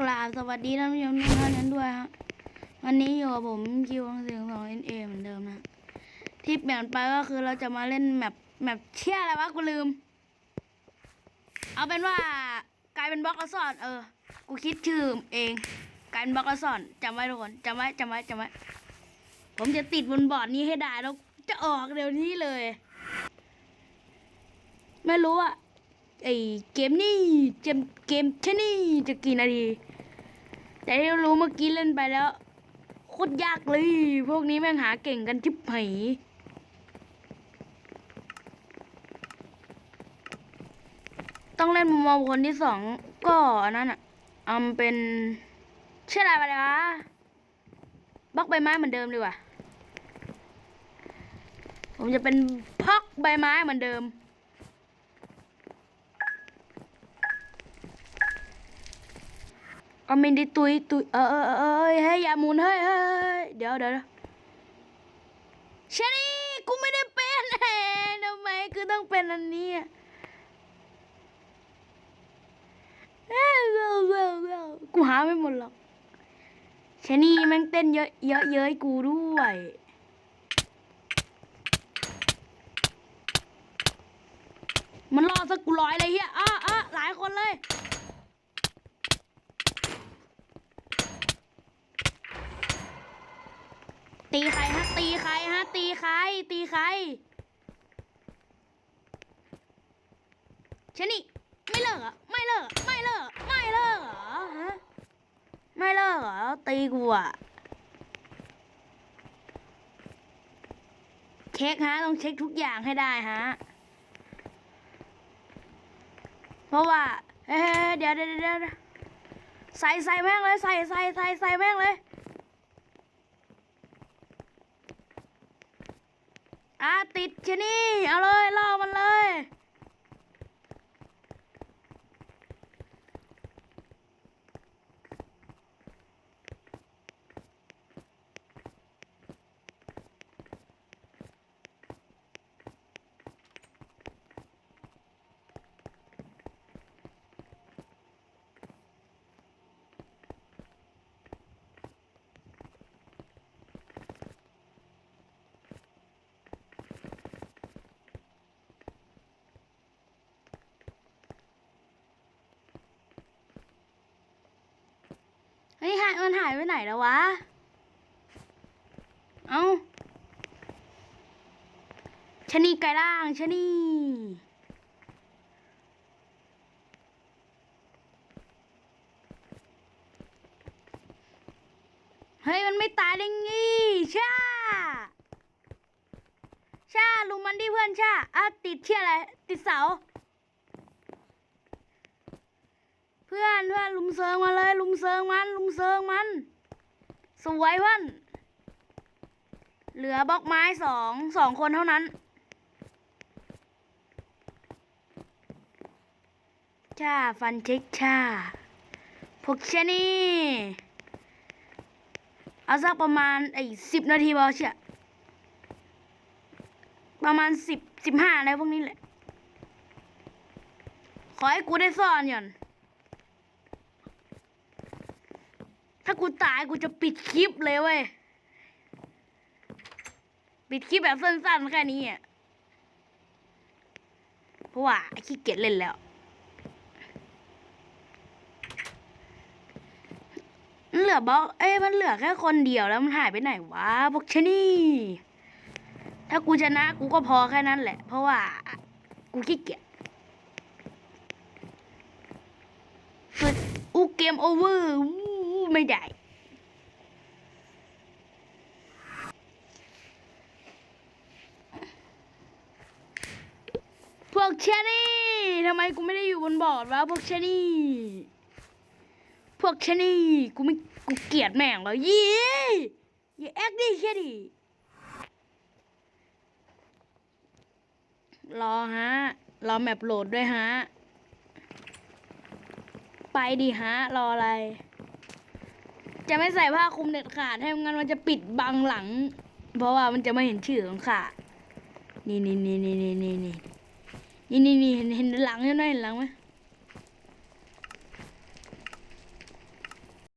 กราบสวัสดีท่านผู้ชมทุกท่านนั้นด้วยฮะวันนี้อยู่กับผมคิวของเสียงสองเอ็นเอเหมือนเดิมนะที่เปลี่ยนไปก็คือเราจะมาเล่นแมปแมปเชี่ยอะไรวะกูลืม เอาเป็นว่ากลายเป็นบล็อกละซ่อนเออ กูคิดชื่อเองกลายเป็นบล็อกละซ่อนจำไว้ทุกคนจำไว้จำไว้จำไว้ ผมจะติดบนบอร์ดนี้ให้ได้แล้วจะออกเดี๋ยวนี้เลย ไม่รู้อะ ไอเกมนี่เกมเกมชนี่จะกี่นาทีแต่ที่รู้เมื่อกี้เล่นไปแล้วโคตรยากเลย พวกนี้แม่งหาเก่งกันทิบไหต้องเล่นมุมมองคนที่สองก็อันนั้นอะเอามเป็นเชื่ออะไรไปเลยวะบล็อกใบไม้เหมือนเดิมดีกว่าผมจะเป็นพักใบไม้เหมือนเดิม ก็ไม่ได้ตุยตุยเออเออเออเฮ้ยอย่าหมุนเฮ้ยเฮ้ยเดี๋ยวเดี๋ยวเชนี่กูไม่ได้เป็นแหมทำไมคือต้องเป็นอันนี้อะเอ้ยเว้าเว้าเว้ากูหาไม่หมดหรอกชนี่ม่งเต้นเยอะเยอะเย้ยกูด้วยมันรอสักกูร้อยเลยเฮียอะอะหลายคนเลย ตีใครฮะ ตีใครฮะ ตีใคร ตีใครชนี่ไม่เลิกอะ ไม่เลิก ไม่เลิก ไม่เลิกเหรอฮะ ไม่เลิกเหรอ ตีกูอะ เช็คฮะ ต้องเช็คทุกอย่างให้ได้ฮะ เพราะว่า เฮ้เดี๋ยวเดี๋ยวเดี๋ยวใส่ใส่แม่งเลย ใส่ใส่ใส่ใส่แม่งเลย อะติดชะนี่เอาเลยล่อมันเลย เฮ้ยมันหายไปไหนแล้ววะ เอ้าชะนีไกลล่างชะนีเฮ้ย มันไม่ตายได้งี้ชาชาลุมมันดิเพื่อนชาอะติดเชี่ยอะไร ติดเสา เพื่อนเพื่อนลุมเซิงมาเลย ลุมเซิงมัน ลุมเซิงมัน สวยเพื่อน เหลือบล็อกไม้สองสองคนเท่านั้นช่าฟันเช็คช่าพวกชนี่เอาสักประมาณไอ้สิบนาทีพอเชียประมาณสิบสิบห้าอะไรพวกนี้แหละ ขอให้กูได้ซ่อนก่อน ถ้ากูตายกูจะปิดคลิปเลยเว้ย ปิดคลิปแบบสั้นๆแค่นี้อะ เพราะว่าขี้เกียจเล่นแล้ว มันเหลือบล็อก เอ้ยมันเหลือแค่คนเดียวแล้วมันหายไปไหนวะพวกชนี่ ถ้ากูชนะกูก็พอแค่นั้นแหละ เพราะว่า กูขี้เกียจอู้เกมโอเวอร์ ไม่ได้ พวกเชนี่ทำไมกูไม่ได้อยู่บนบอร์ดวะพวกเชนี่ พวกเชนี่กูไม่กูเกลียดแม่งเลยยี่อย่แอคดิเชนี่รอฮะ รอแมปโหลดด้วยฮะ ไปดิฮะ รออะไร จะไม่ใส่ผ้าคลุมเด็ดขาดให้งั้นมันจะปิดบังหลัง เพราะว่ามันจะไม่เห็นชื่อของขานี่นี่นี่นี่นี่นี่นี่นี่นี่นี่เห็นเห็นหลังใช่ไหมเห็นหลังไหม